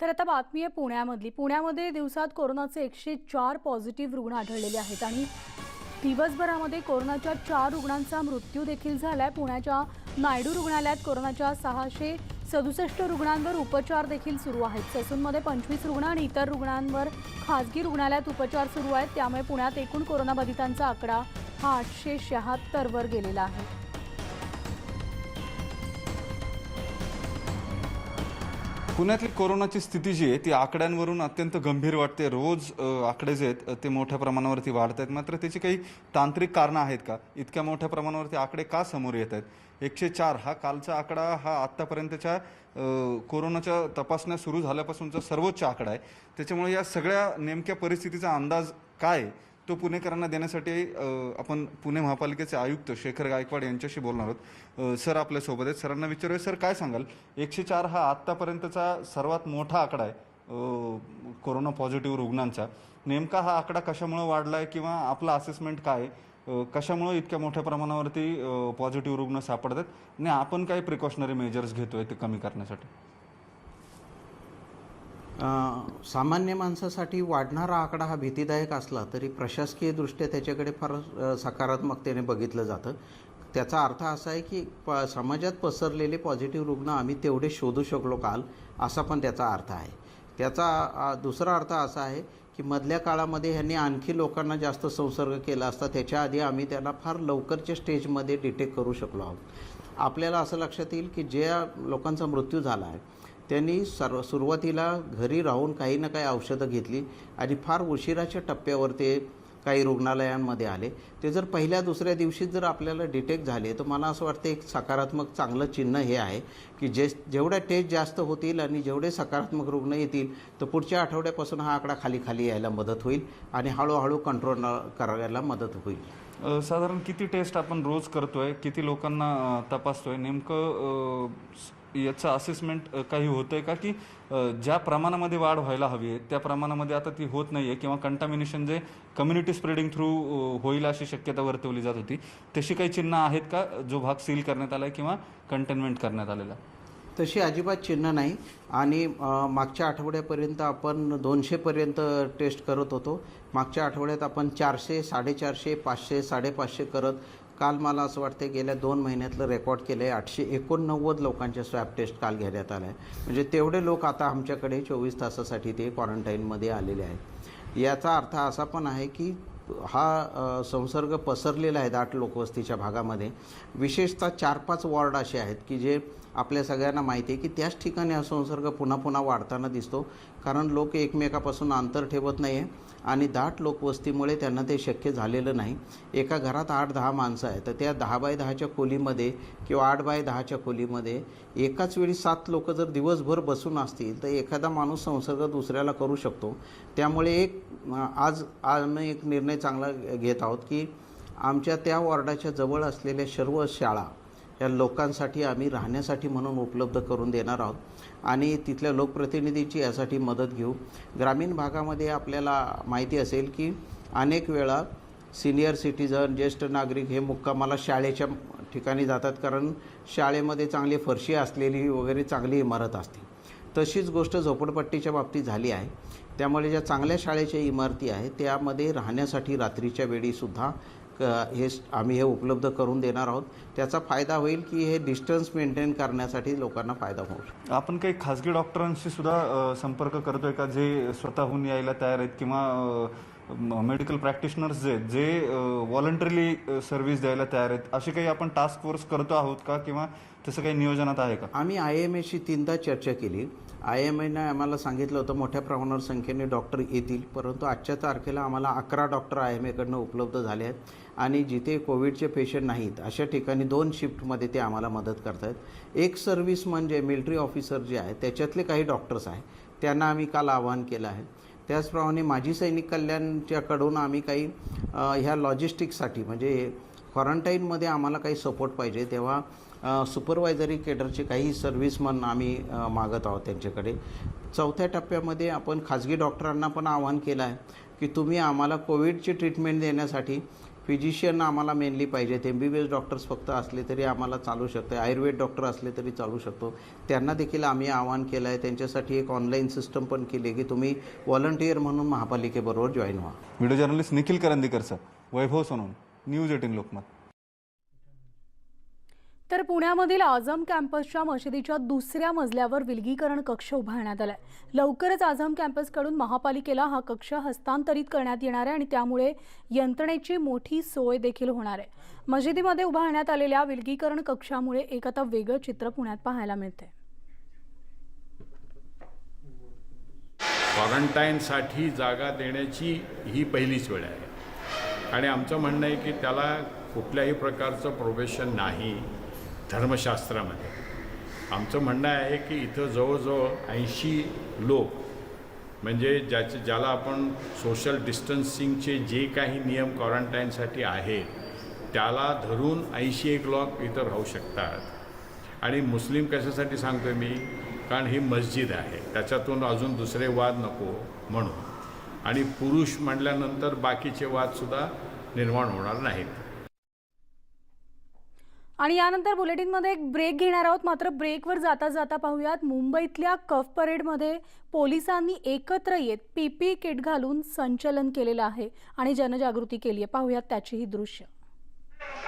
तर आता बातमी आहे पुण्यामधली. पुण्यामध्ये दिवसात कोरोनाचे एकशे चार पॉझिटिव्ह रुग्ण आढळलेले आहेत आणि दिवसभरामध्ये कोरोनाच्या चार रुग्णांचा मृत्यू देखील झाला आहे पुण्याच्या नायडू रुग्णालयात कोरोनाच्या सहाशे सदुसष्ट रुग्णांवर उपचार देखील सुरू आहेत. ससूनमध्ये पंचवीस रुग्ण आणि इतर रुग्णांवर खासगी रुग्णालयात उपचार सुरू आहेत. त्यामुळे पुण्यात एकूण कोरोनाबाधितांचा आकडा हा आठशे शहात्तरवर गेलेला आहे. पुण्यातली कोरोनाची स्थिती जी आहे ती आकड्यांवरून अत्यंत गंभीर वाटते. रोज आकडे जे आहेत ते मोठ्या प्रमाणावरती वाढत आहेत. मात्र त्याची काही तांत्रिक कारणं आहेत का? इतक्या मोठ्या प्रमाणावरती आकडे का समोर येत आहेत? एकशे चार हा कालचा आकडा हा आत्तापर्यंतच्या कोरोनाच्या तपासण्या सुरू झाल्यापासूनचा सर्वोच्च आकडा आहे. त्याच्यामुळे या सगळ्या नेमक्या परिस्थितीचा अंदाज काय आहे, तो पुणेकरांना देण्यासाठी आपण पुणे महापालिकेचे आयुक्त शेखर गायकवाड यांच्याशी बोलणार आहोत. सर आपल्यासोबत आहेत. सरांना विचारूया सर काय सांगाल? एकशे चार हा आत्तापर्यंतचा सर्वात मोठा आकडा आहे कोरोना पॉझिटिव्ह रुग्णांचा. नेमका हा आकडा कशामुळे वाढला आहे किंवा आपलं असेसमेंट काय? कशामुळं कशामुळे इतक्या मोठ्या प्रमाणावरती पॉझिटिव्ह रुग्ण सापडतात? आणि आपण काय प्रिकॉशनरी मेजर्स घेतोय ते कमी करण्यासाठी. सामान्य माणसासाठी वाढणारा आकडा हा भीतीदायक असला तरी प्रशासकीय दृष्ट्या त्याच्याकडे फार सकारात्मकतेने बघितलं जातं. त्याचा अर्थ असा आहे की प समाजात पसरलेले पॉझिटिव्ह रुग्ण आम्ही तेवढे शोधू शकलो काल असा पण त्याचा अर्थ आहे. त्याचा दुसरा अर्थ असा आहे की मधल्या काळामध्ये ह्यांनी आणखी लोकांना जास्त संसर्ग केला असता त्याच्या आधी आम्ही त्याला फार लवकरच्या स्टेजमध्ये डिटेक्ट करू शकलो आहोत. आपल्याला असं लक्षात येईल की ज्या लोकांचा मृत्यू झाला आहे त्यांनी सर्व सुरुवातीला घरी राहून काही ना काही औषधं घेतली आणि फार उशिराच्या टप्प्यावर ते काही रुग्णालयांमध्ये आले. ते जर पहिल्या दुसऱ्या दिवशीच जर आपल्याला डिटेक्ट झाले तर मला असं वाटतं एक सकारात्मक चांगलं चिन्ह हे आहे की जे जेवढ्या टेस्ट जास्त होतील आणि जेवढे सकारात्मक रुग्ण येतील तर पुढच्या आठवड्यापासून हा आकडा खाली खाली यायला मदत होईल आणि हळूहळू कंट्रोल करायला मदत होईल. साधारण किती टेस्ट आपण रोज करतोय किती लोकांना तपासतोय नेमकं याचं असेसमेंट काही होतंय का की ज्या प्रमाणामध्ये वाढ व्हायला हवी आहे त्या प्रमाणामध्ये आता ती होत नाही आहे किंवा कंटामिनेशन जे कम्युनिटी स्प्रेडिंग थ्रू होईल अशी शक्यता वर्तवली जात होती तशी काही चिन्ह आहेत का जो भाग सील करण्यात आलाय किंवा कंटेनमेंट करण्यात आलेला आहे? तशी अजिबात चिन्ह नाही. आणि मागच्या आठवड्यापर्यंत आपण दोनशेपर्यंत टेस्ट करत होतो. मागच्या आठवड्यात आपण चारशे साडेचारशे पाचशे साडेपाचशे करत काल मला असं वाटतं गेल्या दोन महिन्यातलं रेकॉर्ड केलं आहे आठशे एकोणनव्वद लोकांच्या स्वॅब टेस्ट काल घेण्यात आल्या. आहे म्हणजे तेवढे लोक आता आमच्याकडे चोवीस तासासाठी ते क्वारंटाईनमध्ये आलेले आहेत. याचा अर्थ असा पण आहे की हा संसर्ग पसरलेला आहे दाट लोकवस्तीच्या भागामध्ये. विशेषतः चार पाच वॉर्ड असे आहेत की जे आपल्या सगळ्यांना माहिती आहे की त्याच ठिकाणी हा संसर्ग पुन्हा पुन्हा वाढताना दिसतो. कारण लोक एकमेकापासून अंतर ठेवत नाही आहे आणि दाट लोकवस्तीमुळे त्यांना ते शक्य झालेलं नाही. एका घरात आठ दहा माणसं आहेत तर त्या दहा बाय दहाच्या खोलीमध्ये किंवा आठ बाय दहाच्या खोलीमध्ये एकाच वेळी सात लोक जर दिवसभर बसून असतील तर एखादा माणूस संसर्ग दुसऱ्याला करू शकतो. त्यामुळे एक आज आम्ही एक निर्णय चांगला घेत आहोत की आमच्या त्या वॉर्डाच्या जवळ असलेल्या सर्व शाळा या लोकांसाठी आम्ही राहण्यासाठी म्हणून उपलब्ध करून देणार आहोत. आणि तिथल्या लोकप्रतिनिधींची यासाठी मदत घेऊ. ग्रामीण भागामध्ये आपल्याला माहिती असेल की अनेक वेळा सिनियर सिटीजन ज्येष्ठ नागरिक हे मुक्कामाला शाळेच्या ठिकाणी जातात कारण शाळेमध्ये चांगली फरशी असलेली वगैरे चांगली इमारत असते. तशीच गोष्ट झोपडपट्टीच्या बाबतीत झाली आहे. त्यामुळे ज्या चांगल्या शाळेच्या इमारती आहेत त्यामध्ये राहण्यासाठी रात्रीच्या वेळीसुद्धा हे आम्ही हे उपलब्ध करून देणार आहोत. त्याचा फायदा होईल की हे डिस्टन्स मेंटेन करण्यासाठी लोकांना फायदा होऊ शकतो आपण काही खासगी डॉक्टरांशी सुद्धा संपर्क करतोय का? जे स्वतःहून यायला तयार आहेत किंवा मेडिकल प्रॅक्टिशनर्स जे आहेत जे व्हॉलंटरीली सर्व्हिस द्यायला तयार आहेत असे काही आपण टास्क फोर्स करतो आहोत का किंवा तसं काही नियोजनात आहे का? आम्ही आय एम एशी तीनदा चर्चा केली. आय एम एनं आम्हाला सांगितलं होतं मोठ्या प्रमाणावर संख्येने डॉक्टर येतील परंतु आजच्या तारखेला आम्हाला अकरा डॉक्टर आय एम एकडनं उपलब्ध झाले आहेत आणि जिथे कोविडचे पेशंट नाहीत अशा ठिकाणी दोन शिफ्टमध्ये ते आम्हाला मदत करत म्हणजे आहेत एक सर्व्हिस म्हणजे मिलिटरी ऑफिसर जे आहे त्याच्यातले काही डॉक्टर्स आहे त्यांना आम्ही काल आवाहन केलं आहे. त्याचप्रमाणे माजी सैनिक कल्याणच्याकडून आम्ही काही ह्या लॉजिस्टिकसाठी म्हणजे क्वारंटाईनमध्ये आम्हाला काही सपोर्ट पाहिजे तेव्हा सुपरवायझरी केडरचे काही सर्व्हिसमन आम्ही मागत आहोत त्यांच्याकडे. चौथ्या टप्प्यामध्ये आपण खाजगी डॉक्टरांना पण आवाहन केलं आहे की तुम्ही आम्हाला कोविडची ट्रीटमेंट देण्यासाठी फिजिशियन आम्हाला मेनली पाहिजेत M B B S doctors फक्त असले तरी आम्हाला चालू शकते. आयुर्वेद डॉक्टर असले तरी चालू शकतो. त्यांना देखील आम्ही आवाहन केलं आहे त्यांच्यासाठी एक ऑनलाईन सिस्टम पण केली आहे की तुम्ही व्हॉलंटियर म्हणून महापालिकेबरोबर जॉईन व्हा. व्हिडिओ जर्नलिस्ट निखिल करंदीकरचा वैभव सोनून न्यूज एटीन लोकमत. तर पुण्यामधील आझम कॅम्पसच्या मशिदीच्या दुसऱ्या मजल्यावर विलगीकरण कक्ष उभारण्यात आलाय. लवकरच आझम कॅम्पसकडून महापालिकेला हा कक्ष हस्तांतरित करण्यात येणार आहे आणि त्यामुळे यंत्रणेची मोठी सोय देखील होणार आहे. मशिदीमध्ये उभारण्यात आलेल्या विलगीकरण कक्षामुळे एक आता वेगळं चित्र पुण्यात पाहायला मिळते क्वारंटाईनसाठी जागा देण्याची ही पहिलीच वेळ आहे. आणि आमचं म्हणणं आहे की त्याला कुठल्याही प्रकारचं प्रोबेशन नाही. धर्मशास्त्रामध्ये. आमचं म्हणणं आहे की इथं जवळजवळ ऐंशी लोक म्हणजे ज्याचे ज्याला आपण सोशल डिस्टन्सिंगचे जे काही नियम क्वारंटाईनसाठी आहेत त्याला धरून ऐंशी एक लोक इथं राहू शकतात. आणि मुस्लिम कशासाठी सांगतो मी? कारण ही मस्जिद आहे. त्याच्यातून अजून दुसरे वाद नको म्हणून. आणि पुरुष म्हटल्यानंतर बाकीचे वादसुद्धा निर्माण होणार नाहीत. आणि यानंतर बुलेटिनमध्ये एक ब्रेक घेणार आहोत. मात्र ब्रेकवर जाता जाता पाहूयात. मुंबईतल्या कफ परेडमध्ये पोलिसांनी एकत्र येत पीपी किट घालून संचलन केलेलं आहे आणि जनजागृती केली आहे. पाहूयात त्याचीही दृश्य.